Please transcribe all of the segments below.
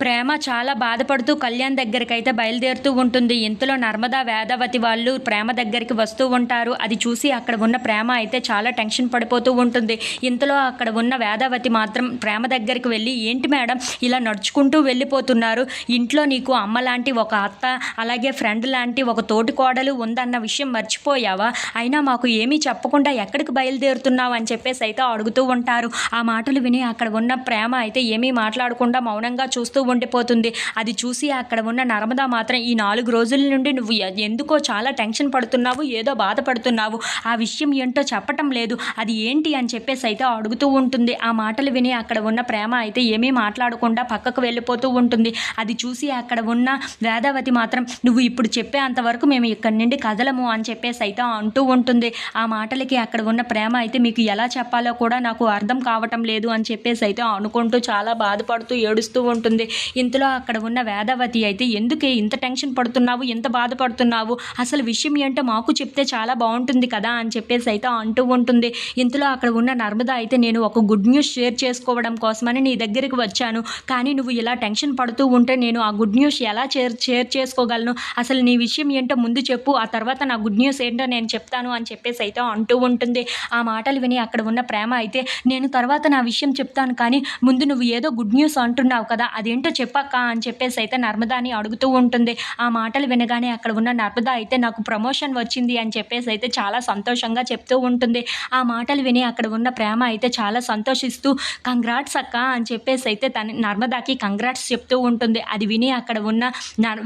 ప్రేమ చాలా బాధపడుతూ కళ్యాణ్ దగ్గరికి అయితే బయలుదేరుతూ ఉంటుంది. ఇంతలో నర్మదా వేదవతి వాళ్ళు ప్రేమ దగ్గరికి వస్తూ ఉంటారు. అది చూసి అక్కడ ఉన్న ప్రేమ అయితే చాలా టెన్షన్ పడిపోతూ ఉంటుంది. ఇంతలో అక్కడ ఉన్న వేదవతి మాత్రం ప్రేమ దగ్గరికి వెళ్ళి ఏంటి మేడం ఇలా నడుచుకుంటూ వెళ్ళిపోతున్నారు. ఇంట్లో నీకు అమ్మ లాంటి ఒక అత్త అలాగే ఫ్రెండ్ లాంటి ఒక తోటి కోడలు ఉందన్న విషయం మర్చిపోయావా? అయినా మాకు ఏమీ చెప్పకుండా ఎక్కడికి బయలుదేరుతున్నావు? అని చెప్పేసి అయితే అడుగుతూ ఉంటారు. ఆ మాటలు విని అక్కడ ఉన్న ప్రేమ అయితే ఏమీ మాట్లాడకుండా మౌనంగా చూస్తూ ఉండిపోతుంది అది చూసి అక్కడ ఉన్న నర్మదా మాత్రం ఈ నాలుగు రోజుల నుండి నువ్వు ఎందుకో చాలా టెన్షన్ పడుతున్నావు ఏదో బాధపడుతున్నావు. ఆ విషయం ఏంటో చెప్పటం లేదు. అది ఏంటి అని చెప్పేసి అయితే అడుగుతూ ఉంటుంది. ఆ మాటలు విని అక్కడ ఉన్న ప్రేమ అయితే ఏమీ మాట్లాడకుండా పక్కకు వెళ్ళిపోతూ ఉంటుంది. అది చూసి అక్కడ ఉన్న వేదావతి మాత్రం నువ్వు ఇప్పుడు చెప్పే అంతవరకు మేము ఇక్కడి నుండి కదలము అని చెప్పేసి అయితే అంటూ ఉంటుంది. ఆ మాటలకి అక్కడ ఉన్న ప్రేమ అయితే మీకు ఎలా చెప్పాలో కూడా నాకు అర్థం కావటం లేదు అని చెప్పేసి అయితే అనుకుంటూ చాలా బాధపడుతూ ఏడుస్తూ ఉంటుంది. ఇంతలో అక్కడ ఉన్న వేదవతి అయితే ఎందుకే ఇంత టెన్షన్ పడుతున్నావు? ఎంత బాధపడుతున్నావు? అసలు విషయం ఏంటో మాకు చెప్తే చాలా బాగుంటుంది కదా అని చెప్పేసి అయితే అంటూ ఉంటుంది. ఇంతలో అక్కడ ఉన్న నర్మద అయితే నేను ఒక గుడ్ న్యూస్ షేర్ చేసుకోవడం కోసమని నీ దగ్గరికి వచ్చాను. కానీ నువ్వు ఇలా టెన్షన్ పడుతూ ఉంటే నేను ఆ గుడ్ న్యూస్ ఎలా షేర్ షేర్ చేసుకోగలను? అసలు నీ విషయం ఏంటో ముందు చెప్పు. ఆ తర్వాత నా గుడ్ న్యూస్ ఏంటో నేను చెప్తాను అని చెప్పేసి అయితే అంటూ ఉంటుంది. ఆ మాటలు విని అక్కడ ఉన్న ప్రేమ అయితే నేను తర్వాత నా విషయం చెప్తాను కానీ ముందు నువ్వు ఏదో గుడ్ న్యూస్ అంటున్నావు కదా అదేంటో చెప్పక్క అని చెప్పేసి అయితే నర్మదాని అడుగుతూ ఉంటుంది. ఆ మాటలు వినగానే అక్కడ ఉన్న నర్మద అయితే నాకు ప్రమోషన్ వచ్చింది అని చెప్పేసి అయితే చాలా సంతోషంగా చెప్తూ ఉంటుంది. ఆ మాటలు విని అక్కడ ఉన్న ప్రేమ అయితే చాలా సంతోషిస్తూ కంగ్రాట్స్ అక్క అని చెప్పేసి అయితే తన నర్మదాకి కంగ్రాట్స్ చెప్తూ ఉంటుంది. అది విని అక్కడ ఉన్న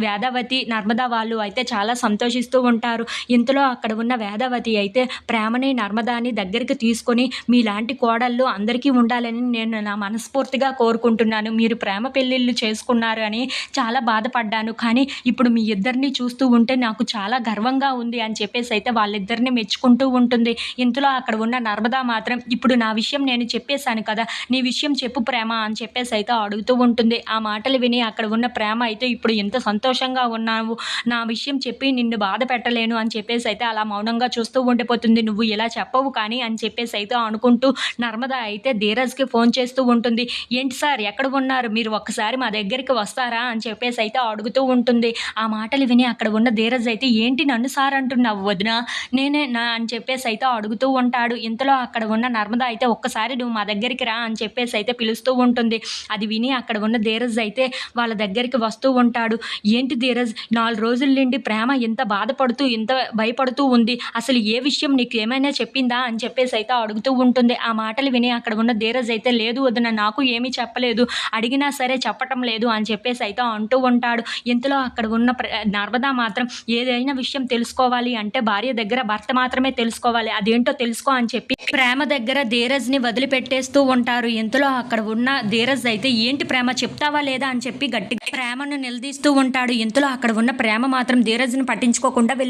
వేదవతి వేదావతి నర్మదా వాళ్ళు అయితే చాలా సంతోషిస్తూ ఉంటారు. ఇంతలో అక్కడ ఉన్న వేదావతి అయితే ప్రేమని నర్మదాని దగ్గరికి తీసుకొని మీలాంటి కోడళ్ళు అందరికీ ఉండాలని నేను నా మనస్ఫూర్తిగా కోరుకుంటున్నాను. మీరు ప్రేమ పెళ్ళిళ్ళు చేసుకున్నారు అని చాలా బాధపడ్డాను. కానీ ఇప్పుడు మీ ఇద్దరిని చూస్తూ ఉంటే నాకు చాలా గర్వంగా ఉంది అని చెప్పేసి అయితే వాళ్ళిద్దరిని మెచ్చుకుంటూ ఉంటుంది. ఇంతలో అక్కడ ఉన్న నర్మదా మాత్రం ఇప్పుడు నా విషయం నేను చెప్పేశాను కదా నీ విషయం చెప్పు ప్రేమ అని చెప్పేసి అయితే అడుగుతూ ఉంటుంది. ఆ మాటలు విని అక్కడ ఉన్న ప్రేమ అయితే ఇప్పుడు ఎంత సంతోషంగా ఉన్నావు నా విషయం చెప్పి నిన్ను బాధ పెట్టలేను అని చెప్పేసి అయితే అలా మౌనంగా చూస్తూ ఉండిపోతుంది. నువ్వు ఇలా చెప్పవు కానీ అని చెప్పేసి అయితే అనుకుంటూ నర్మదా అయితే ధీరజ్కి ఫోన్ చేస్తూ ఉంటుంది. ఏంటి సార్ ఎక్కడ ఉన్నారు? మీరు ఒక్కసారి మా దగ్గరికి వస్తారా అని చెప్పేసి అయితే అడుగుతూ ఉంటుంది. ఆ మాటలు విని అక్కడ ఉన్న ధీరజ్ అయితే ఏంటి నన్ను సార్ అంటున్నావు వదిన? నేనే నా అని చెప్పేసి అయితే అడుగుతూ ఉంటాడు. ఇంతలో అక్కడ ఉన్న నర్మదా అయితే ఒక్కసారి నువ్వు మా దగ్గరికి రా అని చెప్పేసి అయితే పిలుస్తూ ఉంటుంది. అది విని అక్కడ ఉన్న ధీరజ్ అయితే వాళ్ళ దగ్గరికి వస్తూ ఉంటాడు. ఏంటి ధీరజ్ నాలుగు రోజుల నుండి ప్రేమ ఎంత బాధపడుతూ ఎంత భయపడుతూ ఉంది. అసలు ఏ విషయం నీకు ఏమైనా చెప్పిందా? అని చెప్పేసి అయితే అడుగుతూ ఉంటుంది. ఆ మాటలు విని అక్కడ ఉన్న ధీరజ్ అయితే లేదు వదిన నాకు ఏమీ చెప్పలేదు. అడిగినా సరే చెప్పటం లేదు అని చెప్పేసి అయితే అంటూ ఉంటాడు. ఇంతలో అక్కడ ఉన్న ప్ర- నర్మదా మాత్రం ఏదైనా విషయం తెలుసుకోవాలి అంటే భార్య దగ్గర భర్త మాత్రమే తెలుసుకోవాలి. అదేంటో తెలుసుకో అని చెప్పి ప్రేమ దగ్గర ధీరజ్ని వదిలిపెట్టేస్తూ ఉంటారు. ఇంతలో అక్కడ ఉన్న ధీరజ్ అయితే ఏంటి ప్రేమ చెప్తావా లేదా అని చెప్పి గట్టిగా ప్రేమను నిలదీస్తూ ఉంటాడు. ఇంతలో అక్కడ ఉన్న ప్రేమ మాత్రం ధీరజ్ని పట్టించుకోకుండా వెళ్ళిపో